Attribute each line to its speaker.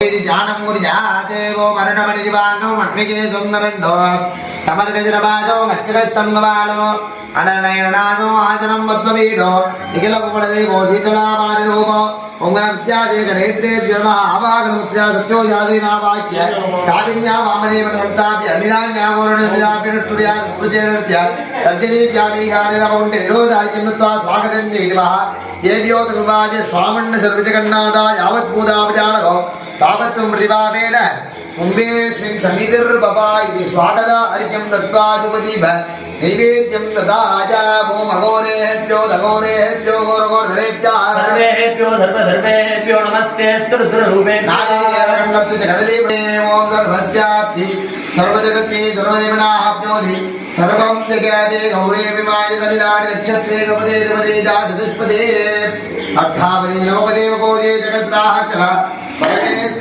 Speaker 1: ధ్యానం గురిజాదేవో మరణమణివానో మట్నికే సుందరండో సమర్గజరబాజో మట్టిగస్తంభవాలో అననయనానో ఆచనం పద్మవీడో. నిఖిల కుమడదేవో జీతలామాని தேவியோதகுவாஜ சுவாமண்ண சர்வஜகநாதா யாவத் பூதாபஜாலகோ தாவத்தும் பிரதிபாவேன கும்பேஸ்மின் சந்நிதிர் பபா இது சுவாடதா அரிஜம் தத்வாதுபதீப. நைவேத்தியம் ததாஜா ஓம் அகோரேஹ்யோ தகோரேஹ்யோ கோரகோரதரேப்யா.
Speaker 2: சர்வேஹ்யோ சர்வ சர்வேஹ்யோ நமஸ்தே ஸ்துருத்ரூபே நாதே
Speaker 1: கண்டத்து ஜகதலீபே ஓம் சர்வஸ்யாப்தி. सर्वजगत्ये सर्वदेवनाभ्योधि सर्वं जगादे गौरे विमाय सलिलाडि नक्षत्रे गपदे देवदे जा चतुष्पदे अर्थावधि लोकदेव कोजे जगत्राः कला